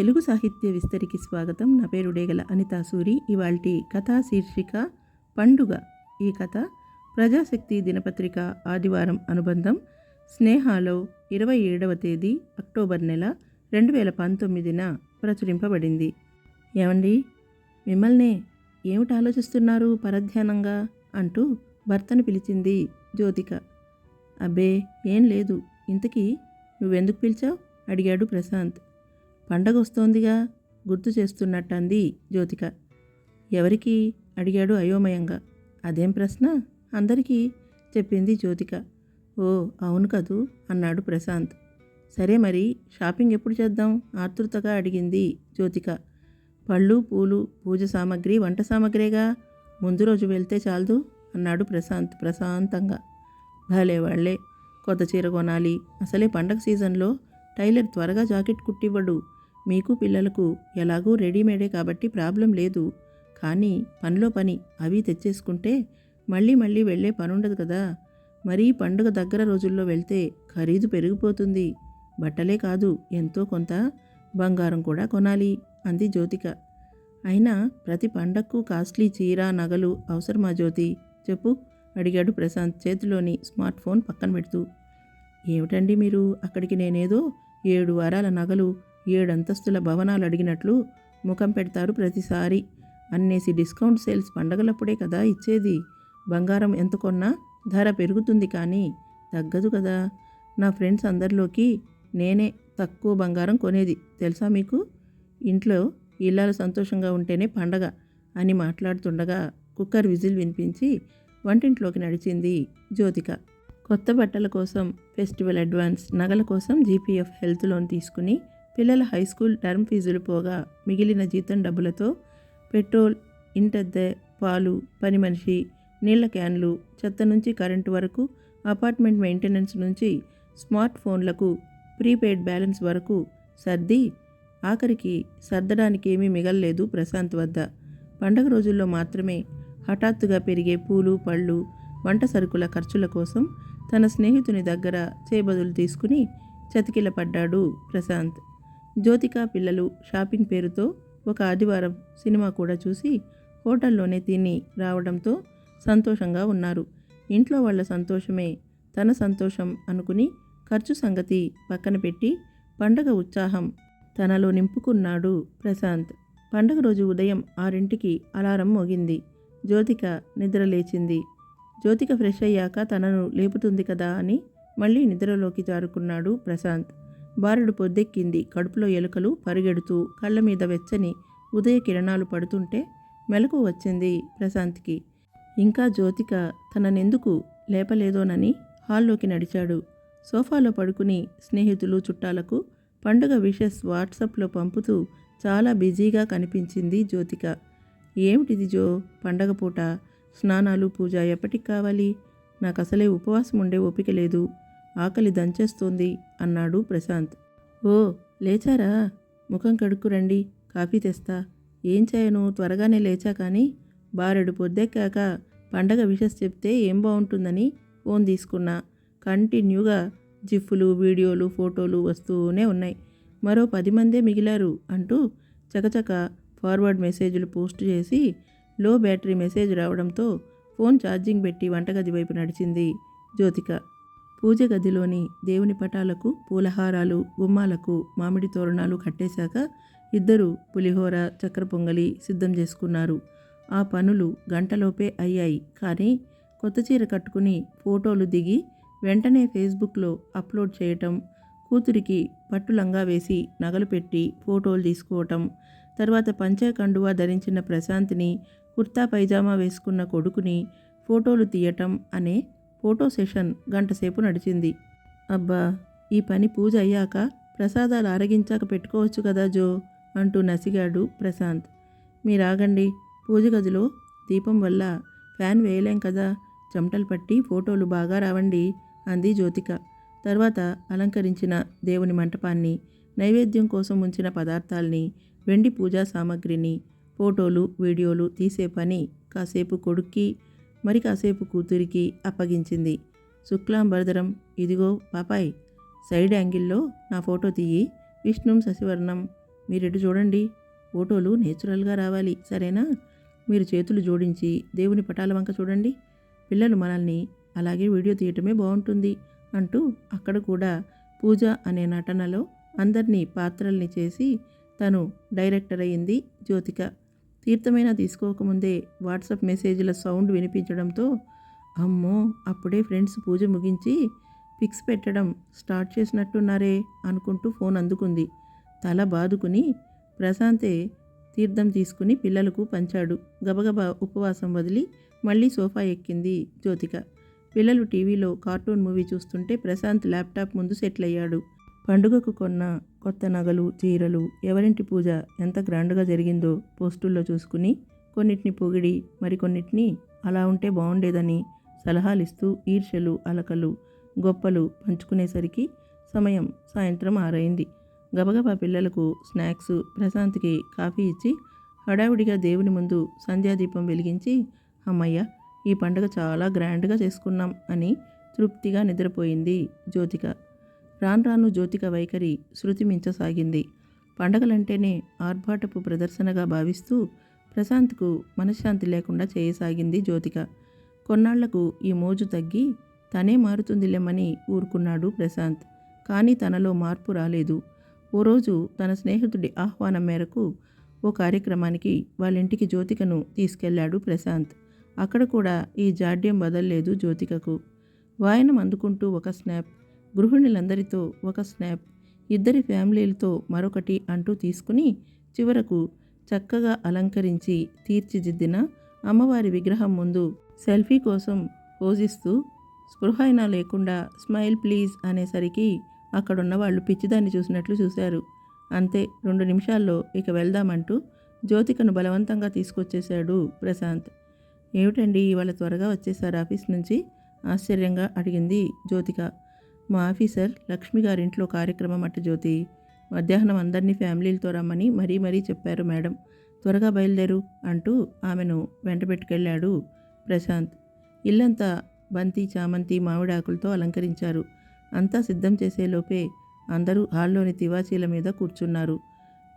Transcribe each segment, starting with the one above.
తెలుగు సాహిత్య విస్తరికి స్వాగతం. నా పేరు డేగల అనితా సూరి. ఇవాల్టి కథా శీర్షిక పండుగ. ఈ కథ ప్రజాశక్తి దినపత్రిక ఆదివారం అనుబంధం. స్నేహాలో ఇరవై ఏడవ తేదీ అక్టోబర్ నెల రెండు వేల పంతొమ్మిదిన ప్రచురింపబడింది. ఏమండి? మిమ్మల్నే ఏమిటి ఆలోచిస్తున్నారు పరధ్యానంగా? అంటూ భర్తను పిలిచింది జ్యోతిక. అబ్బే ఏం లేదు. ఇంతకీ నువ్వెందుకు పిలిచావు? అడిగాడు ప్రశాంత్. పండగ వస్తోందిగా గుర్తు చేస్తున్నట్టంది జ్యోతిక. ఎవరికి? అడిగాడు అయోమయంగా. అదేం ప్రశ్న? అందరికీ చెప్పింది జ్యోతిక. ఓ అవును కదూ అన్నాడు ప్రశాంత్. సరే మరి షాపింగ్ ఎప్పుడు చేద్దాం? ఆతృతగా అడిగింది జ్యోతిక. పళ్ళు పూలు పూజ సామాగ్రి వంట సామాగ్రిగా? ముందు రోజు వెళ్తే చాలదు అన్నాడు ప్రశాంత్ ప్రశాంతంగా. భలే వాళ్ళే కొత్త చీర కొనాలి. అసలే పండగ సీజన్లో టైలర్ త్వరగా జాకెట్ కుట్టివ్వడు. మీకు పిల్లలకు ఎలాగూ రెడీమేడే కాబట్టి ప్రాబ్లం లేదు. కానీ పనిలో పని అవి తెచ్చేసుకుంటే మళ్ళీ మళ్ళీ వెళ్ళే పనుండదు కదా. మరీ పండుగ దగ్గర రోజుల్లో వెళ్తే ఖరీదు పెరిగిపోతుంది. బట్టలే కాదు ఎంతో కొంత బంగారం కూడా కొనాలి అంది జ్యోతిక. అయినా ప్రతి పండక్కు కాస్ట్లీ చీర నగలు అవసరమా జ్యోతి? చెప్పు అడిగాడు ప్రశాంత్ చేతిలోని స్మార్ట్ ఫోన్ పక్కన పెడుతూ. ఏమిటండి మీరు? అక్కడికి నేనేదో ఏడు వారాల నగలు ఏడు అంతస్తుల భవనాలు అడిగినట్లు ముఖం పెడతారు ప్రతిసారి. అన్నేసి డిస్కౌంట్ సేల్స్ పండగలప్పుడే కదా ఇచ్చేది. బంగారం ఎంత కొన్నా ధర పెరుగుతుంది కానీ తగ్గదు కదా. నా ఫ్రెండ్స్ అందరిలోకి నేనే తక్కువ బంగారం కొనేది. తెలుసా మీకు? ఇంట్లో ఇల్లాలు సంతోషంగా ఉంటేనే పండగ అని మాట్లాడుతుండగా కుక్కర్ విజిల్ వినిపించి వంటింట్లోకి నడిచింది జ్యోతిక. కొత్త బట్టల కోసం ఫెస్టివల్ అడ్వాన్స్ నగల కోసం జీపీఎఫ్ హెల్త్ లోన్ తీసుకుని పిల్లల హై స్కూల్ టర్మ్ ఫీజులు పోగా మిగిలిన జీతం డబ్బులతో పెట్రోల్ ఇంటద్దె పాలు పని మనిషి నీళ్ళ క్యాన్లు చెత్త నుంచి కరెంటు వరకు అపార్ట్మెంట్ మెయింటెనెన్స్ నుంచి స్మార్ట్ ఫోన్లకు ప్రీపెయిడ్ బ్యాలెన్స్ వరకు సర్ది ఆఖరికి సర్దడానికి ఏమీ మిగల్లేదు ప్రశాంత్ వద్ద. పండగ రోజుల్లో మాత్రమే హఠాత్తుగా పెరిగే పూలు పళ్ళు వంట సరుకుల ఖర్చుల కోసం తన స్నేహితుని దగ్గర చేబదులు తీసుకుని చతికిల పడ్డాడు ప్రశాంత్. జ్యోతిక పిల్లలు షాపింగ్ పేరుతో ఒక ఆదివారం సినిమా కూడా చూసి హోటల్లోనే తిని రావడంతో సంతోషంగా ఉన్నారు. ఇంట్లో వాళ్ళ సంతోషమే తన సంతోషం అనుకుని ఖర్చు సంగతి పక్కన పెట్టి పండగ ఉత్సాహం తనలో నింపుకున్నాడు ప్రశాంత్. పండగ రోజు ఉదయం ఆరింటికి అలారం మోగింది. జ్యోతిక నిద్ర లేచింది. జ్యోతిక ఫ్రెష్ అయ్యాక తనను లేపుతుంది కదా అని మళ్ళీ నిద్రలోకి జారుకున్నాడు ప్రశాంత్. బారుడు పొద్దెక్కింది. కడుపులో ఎలుకలు పరిగెడుతూ కళ్ళ మీద వెచ్చని ఉదయ కిరణాలు పడుతుంటే మెలకు వచ్చింది ప్రశాంత్కి. ఇంకా జ్యోతిక తననెందుకు లేపలేదోనని హాల్లోకి నడిచాడు. సోఫాలో పడుకుని స్నేహితులు చుట్టాలకు పండుగ విషెస్ వాట్సాప్లో పంపుతూ చాలా బిజీగా కనిపించింది జ్యోతిక. ఏమిటిది జో? పండగ పూట స్నానాలు పూజ ఎప్పటికి కావాలి? నాకు అసలే ఉపవాసం ఉండే ఓపిక లేదు. ఆకలి దంచేస్తోంది అన్నాడు ప్రశాంత్. ఓ లేచారా? ముఖం కడుక్కు రండి కాఫీ తెస్తా. ఏం చేయను? త్వరగానే లేచా కానీ బారెడు పొద్దెక్కాక పండగ విషస్ చెప్తే ఏం బాగుంటుందని ఫోన్ తీసుకున్నా. కంటిన్యూగా జిఫ్లు వీడియోలు ఫోటోలు వస్తూనే ఉన్నాయి. మరో పది మందే మిగిలారు అంటూ చకచక ఫార్వర్డ్ మెసేజ్లు పోస్ట్ చేసి లో బ్యాటరీ మెసేజ్ రావడంతో ఫోన్ ఛార్జింగ్ పెట్టి వంటగది వైపు నడిచింది జ్యోతిక. పూజ గదిలోని దేవుని పటాలకు పూలహారాలు గుమ్మాలకు మామిడి తోరణాలు కట్టేశాక ఇద్దరు పులిహోర చక్కెర పొంగలి సిద్ధం చేసుకున్నారు. ఆ పనులు గంటలోపే అయ్యాయి. కానీ కొత్త చీర కట్టుకుని ఫోటోలు దిగి వెంటనే ఫేస్బుక్లో అప్లోడ్ చేయటం కూతురికి పట్టు లంగా వేసి నగలు పెట్టి ఫోటోలు తీసుకోవటం తర్వాత పంచకండువా ధరించిన ప్రశాంత్ని కుర్తా పైజామా వేసుకున్న కొడుకుని ఫోటోలు తీయటం అనే ఫోటో సెషన్ గంటసేపు నడిచింది. అబ్బా ఈ పని పూజ అయ్యాక ప్రసాదాలు ఆరగించాక పెట్టుకోవచ్చు కదా జో అంటూ నసిగాడు ప్రశాంత్. మీరాగండి పూజ గదిలో దీపం వల్ల ఫ్యాన్ వేయలేం కదా చెమటలు పట్టి ఫోటోలు బాగా రావండి అంది జ్యోతిక. తర్వాత అలంకరించిన దేవుని మంటపాన్ని నైవేద్యం కోసం ఉంచిన పదార్థాల్ని వెండి పూజా సామాగ్రిని ఫోటోలు వీడియోలు తీసే పని కాసేపు కొడుక్కి మరి కాసేపు కూతురికి అప్పగించింది. శుక్లాంబరధరం ఇదిగో పాపాయ్ సైడ్ యాంగిల్లో నా ఫోటో తీయి విష్ణుం శశివర్ణం మీరెటు చూడండి. ఫోటోలు నేచురల్గా రావాలి సరేనా? మీరు చేతులు జోడించి దేవుని పటాల వంక చూడండి. పిల్లలు మనల్ని అలాగే వీడియో తీయటమే బాగుంటుంది అంటూ అక్కడ కూడా పూజ అనే నటనలో అందరినీ పాత్రల్ని చేసి తను డైరెక్టర్ అయింది జ్యోతిక. తీర్థమైనా తీసుకోకముందే వాట్సాప్ మెసేజ్ల సౌండ్ వినిపించడంతో అమ్మో అప్పుడే ఫ్రెండ్స్ పూజ ముగించి పిక్స్ పెట్టడం స్టార్ట్ చేసినట్టున్నారే అనుకుంటూ ఫోన్ అందుకుంది. తల బాదుకుని ప్రశాంతే తీర్థం తీసుకుని పిల్లలకు పంచాడు. గబగబా ఉపవాసం వదిలి మళ్ళీ సోఫా ఎక్కింది జ్యోతిక. పిల్లలు టీవీలో కార్టూన్ మూవీ చూస్తుంటే ప్రశాంత్ ల్యాప్టాప్ ముందు సెటిల్ అయ్యాడు. పండుగకు కొన్న కొత్త నగలు చీరలు ఎవరింటి పూజ ఎంత గ్రాండ్గా జరిగిందో పోస్టుల్లో చూసుకుని కొన్నిటిని పొగిడి మరికొన్నిటిని అలా ఉంటే బాగుండేదని సలహాలిస్తూ ఈర్ష్యలు అలకలు గొప్పలు పంచుకునేసరికి సమయం సాయంత్రం ఆరైంది. గబగబా పిల్లలకు స్నాక్స్ ప్రశాంత్కి కాఫీ ఇచ్చి హడావిడిగా దేవుని ముందు సంధ్యాదీపం వెలిగించి అమ్మయ్య ఈ పండుగ చాలా గ్రాండ్గా చేసుకున్నాం అని తృప్తిగా నిద్రపోయింది జ్యోతిక. రాను రాను జ్యోతిక వైఖరి శృతి మించసాగింది. పండగలంటేనే ఆర్భాటపు ప్రదర్శనగా భావిస్తూ ప్రశాంత్కు మనశ్శాంతి లేకుండా చేయసాగింది జ్యోతిక. కొన్నాళ్ళకు ఈ మోజు తగ్గి తనే మారుతుందిలేమని ఊరుకున్నాడు ప్రశాంత్. కానీ తనలో మార్పు రాలేదు. ఓ రోజు తన స్నేహితుడి ఆహ్వానం మేరకు ఓ కార్యక్రమానికి వాళ్ళింటికి జ్యోతికను తీసుకెళ్ళాడు ప్రశాంత్. అక్కడ కూడా ఈ జాడ్యం వదల్లేదు జ్యోతికకు. వాయనం అందుకుంటూ ఒక స్నాప్ గృహిణులందరితో ఒక స్నాప్ ఇద్దరి ఫ్యామిలీలతో మరొకటి అంటూ తీసుకుని చివరకు చక్కగా అలంకరించి తీర్చిదిద్దిన అమ్మవారి విగ్రహం ముందు సెల్ఫీ కోసం పోజిస్తూ స్పృహైనా లేకుండా స్మైల్ ప్లీజ్ అనేసరికి అక్కడున్న వాళ్ళు పిచ్చిదాన్ని చూసినట్లు చూశారు. అంతే రెండు నిమిషాల్లో ఇక వెళ్దామంటూ జ్యోతికను బలవంతంగా తీసుకొచ్చేశాడు ప్రశాంత్. ఏమిటండి ఇవాళ త్వరగా వచ్చేసారు ఆఫీస్ నుంచి? ఆశ్చర్యంగా అడిగింది జ్యోతిక. మా ఆఫీసర్ లక్ష్మి గారింట్లో కార్యక్రమం అట్ట జ్యోతి. మధ్యాహ్నం అందరినీ ఫ్యామిలీలతో రమ్మని మరీ మరీ చెప్పారు మేడం. త్వరగా బయలుదేరు అంటూ ఆమెను వెంటబెట్టుకెళ్ళాడు ప్రశాంత్. ఇల్లంతా బంతి చామంతి మామిడాకులతో అలంకరించారు. అంతా సిద్ధం చేసేలోపే అందరూ హాల్లోని తివాచీల మీద కూర్చున్నారు.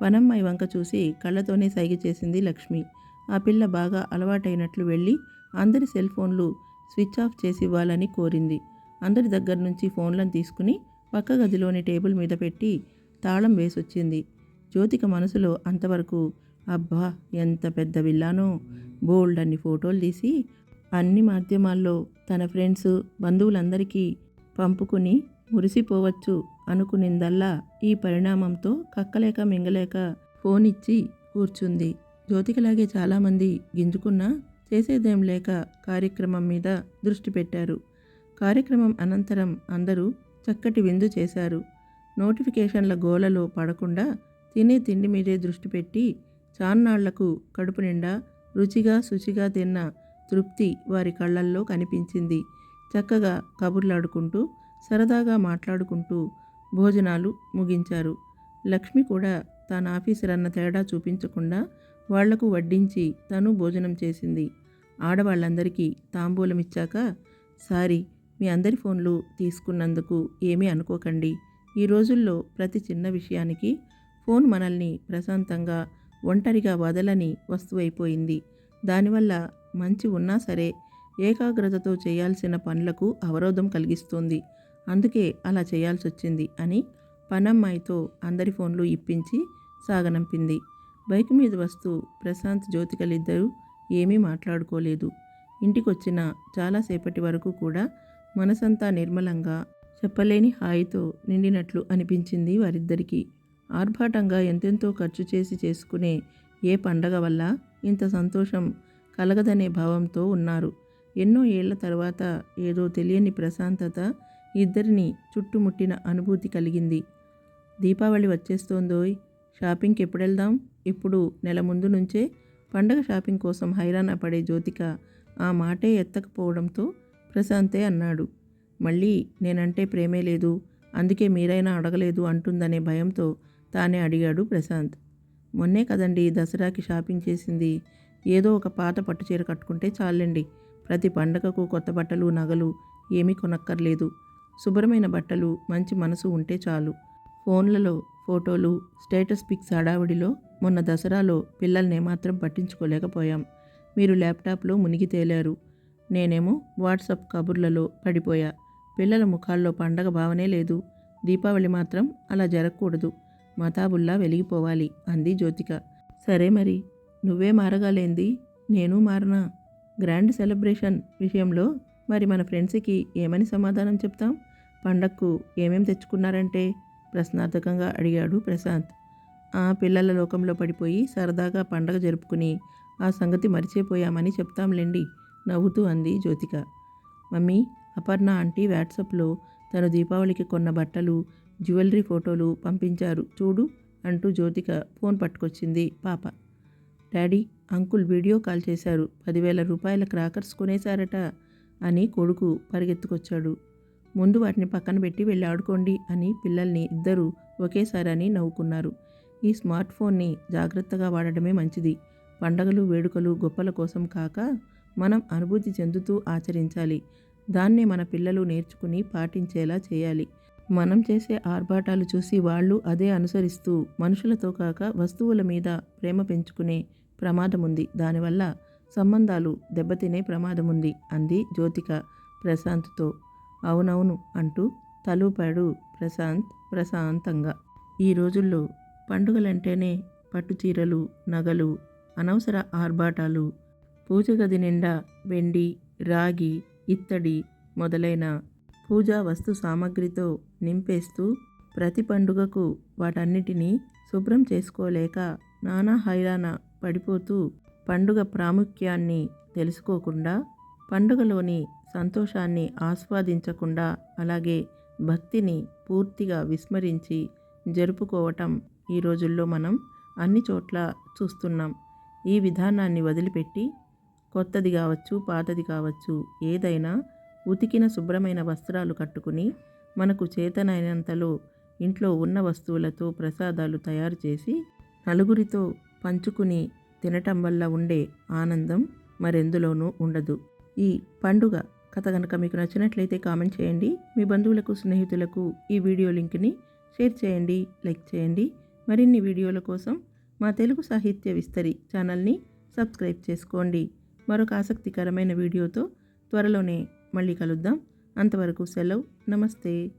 పనమ్మాయి వంక చూసి కళ్ళతోనే సైగ చేసింది లక్ష్మి. ఆ పిల్ల బాగా అలవాటైనట్లు వెళ్ళి అందరి సెల్ ఫోన్లు స్విచ్ ఆఫ్ చేసి ఇవ్వాలని కోరింది. అందరి దగ్గర నుంచి ఫోన్లను తీసుకుని పక్క గదిలోని టేబుల్ మీద పెట్టి తాళం వేసొచ్చింది. జ్యోతిక మనసులో అంతవరకు అబ్బా ఎంత పెద్ద విల్లానో! బోల్డ్ అన్ని ఫోటోలు తీసి అన్ని మాధ్యమాల్లో తన ఫ్రెండ్స్ బంధువులందరికీ పంపుకుని మురిసిపోవచ్చు అనుకునిందల్లా ఈ పరిణామంతో కక్కలేక మింగలేక ఫోన్ ఇచ్చి కూర్చుంది. జ్యోతికలాగే చాలామంది గింజుకున్నా చేసేదేం లేక కార్యక్రమం మీద దృష్టి పెట్టారు. కార్యక్రమం అనంతరం అందరూ చక్కటి విందు చేశారు. నోటిఫికేషన్ల గోలలో పడకుండా తినే తిండి మీదే దృష్టి పెట్టి చాన్నాళ్ళకు కడుపు నిండా రుచిగా శుచిగా తిన్న తృప్తి వారి కళ్ళల్లో కనిపించింది. చక్కగా కబుర్లాడుకుంటూ సరదాగా మాట్లాడుకుంటూ భోజనాలు ముగించారు. లక్ష్మి కూడా తన ఆఫీసర్ అన్న తేడా చూపించకుండా వాళ్ళకు వడ్డించి తను భోజనం చేసింది. ఆడవాళ్ళందరికీ తాంబూలం ఇచ్చాక సారీ మీ అందరి ఫోన్లు తీసుకున్నందుకు ఏమీ అనుకోకండి. ఈ రోజుల్లో ప్రతి చిన్న విషయానికి ఫోన్ మనల్ని ప్రశాంతంగా ఒంటరిగా వదలని వస్తువైపోయింది. దానివల్ల మంచి ఉన్నా సరే ఏకాగ్రతతో చేయాల్సిన పనులకు అవరోధం కలిగిస్తుంది. అందుకే అలా చేయాల్సి వచ్చింది అని పనమ్మాయితో అందరి ఫోన్లు ఇప్పించి సాగనంపింది. బైక్ మీద వస్తూ ప్రశాంత్ జ్యోతికలిద్దరూ ఏమీ మాట్లాడుకోలేదు. ఇంటికొచ్చిన చాలాసేపటి వరకు కూడా మనసంతా నిర్మలంగా చెప్పలేని హాయితో నిండినట్లు అనిపించింది వారిద్దరికీ. ఆర్భాటంగా ఎంతెంతో ఖర్చు చేసి చేసుకునే ఏ పండగ వల్ల ఇంత సంతోషం కలగదనే భావంతో ఉన్నారు. ఎన్నో ఏళ్ళ తర్వాత ఏదో తెలియని ప్రశాంతత ఇద్దరిని చుట్టుముట్టిన అనుభూతి కలిగింది. దీపావళి వచ్చేస్తోందోయ్ షాపింగ్కి ఎప్పుడు వెళ్దాం ఇప్పుడు నెల ముందు నుంచే పండగ షాపింగ్ కోసం హైరాణ పడే జ్యోతిక ఆ మాటే ఎత్తకపోవడంతో ప్రశాంతే అన్నాడు. మళ్ళీ నేనంటే ప్రేమే లేదు అందుకే మీరైనా అడగలేదు అంటుందనే భయంతో తానే అడిగాడు ప్రశాంత్. మొన్నే కదండి దసరాకి షాపింగ్ చేసింది ఏదో ఒక పాత పట్టుచీర కట్టుకుంటే చాలండి. ప్రతి పండగకు కొత్త బట్టలు నగలు ఏమీ కొనక్కర్లేదు. శుభ్రమైన బట్టలు మంచి మనసు ఉంటే చాలు. ఫోన్లలో ఫోటోలు స్టేటస్ పిక్స్ హడావుడిలో మొన్న దసరాలో పిల్లల్ని మాత్రం పట్టించుకోలేకపోయాం. మీరు ల్యాప్టాప్లో మునిగి తేలారు. నేనేమో వాట్సాప్ కబుర్లలో పడిపోయా. పిల్లల ముఖాల్లో పండగ భావనే లేదు. దీపావళి మాత్రం అలా జరగకూడదు. మతాబుల్లా వెలిగిపోవాలి అంది జ్యోతిక. సరే మరి నువ్వే మారగాలేంది? నేను మారనా? గ్రాండ్ సెలబ్రేషన్ విషయంలో మరి మన ఫ్రెండ్స్కి ఏమని సమాధానం చెప్తాం? పండక్కు ఏమేం తెచ్చుకున్నారంటే? ప్రశ్నార్థకంగా అడిగాడు ప్రశాంత్. ఆ పిల్లల లోకంలో పడిపోయి సరదాగా పండగ జరుపుకుని ఆ సంగతి మరిచిపోయామని చెప్తాంలేండి. నవ్వుతూ అంది జ్యోతిక. మమ్మీ అపర్ణ ఆంటీ వాట్సాప్లో తను దీపావళికి కొన్న బట్టలు జ్యువెలరీ ఫోటోలు పంపించారు. చూడు అంటూ జ్యోతిక ఫోన్ పట్టుకొచ్చింది పాప. డాడీ అంకుల్ వీడియో కాల్ చేశారు. పదివేల రూపాయల క్రాకర్స్ కొనేశారట అని కొడుకు పరిగెత్తుకొచ్చాడు. ముందు వాటిని పక్కన పెట్టి వెళ్ళి ఆడుకోండి అని పిల్లల్ని ఇద్దరూ ఒకేసారి అని నవ్వుకున్నారు. ఈ స్మార్ట్ ఫోన్ని జాగ్రత్తగా వాడడమే మంచిది. పండగలు వేడుకలు గొప్పల కోసం కాక మనం అనుభూతి చెందుతూ ఆచరించాలి. దాన్నే మన పిల్లలు నేర్చుకుని పాటించేలా చేయాలి. మనం చేసే ఆర్భాటాలు చూసి వాళ్ళు అదే అనుసరిస్తూ మనుషులతో కాక వస్తువుల మీద ప్రేమ పెంచుకునే ప్రమాదం ఉంది దానివల్ల సంబంధాలు దెబ్బతినే ప్రమాదం ఉంది అంది జ్యోతిక ప్రశాంత్తో. అవునవును అంటూ తలూపాడు ప్రశాంత్ ప్రశాంతంగా. ఈ రోజుల్లో పండుగలంటేనే పట్టుచీరలు నగలు అనవసర ఆర్భాటాలు పూజ గది నిండా వెండి రాగి ఇత్తడి మొదలైన పూజా వస్తు సామాగ్రితో నింపేస్తూ ప్రతి పండుగకు వాటన్నిటినీ శుభ్రం చేసుకోలేక నానా హైరాణ పడిపోతూ పండుగ ప్రాముఖ్యాన్ని తెలుసుకోకుండా పండుగలోని సంతోషాన్ని ఆస్వాదించకుండా అలాగే భక్తిని పూర్తిగా విస్మరించి జరుపుకోవటం ఈ రోజుల్లో మనం అన్ని చోట్ల చూస్తున్నాం. ఈ విధానాన్ని వదిలిపెట్టి కొత్తది కావచ్చు పాతది కావచ్చు ఏదైనా ఉతికిన శుభ్రమైన వస్త్రాలు కట్టుకుని మనకు చేతనైనంతలో ఇంట్లో ఉన్న వస్తువులతో ప్రసాదాలు తయారు చేసి నలుగురితో పంచుకుని తినటం వల్ల ఉండే ఆనందం మరెందులోనూ ఉండదు. ఈ పండుగ కథ కనుక మీకు నచ్చినట్లయితే కామెంట్ చేయండి. మీ బంధువులకు స్నేహితులకు ఈ వీడియో లింక్ని షేర్ చేయండి లైక్ చేయండి. మరిన్ని వీడియోల కోసం మా తెలుగు సాహిత్య విస్తరి ఛానల్ని సబ్స్క్రైబ్ చేసుకోండి. మరొక ఆసక్తికరమైన వీడియోతో త్వరలోనే మళ్ళీ కలుద్దాం. అంతవరకు సెలవు. నమస్తే.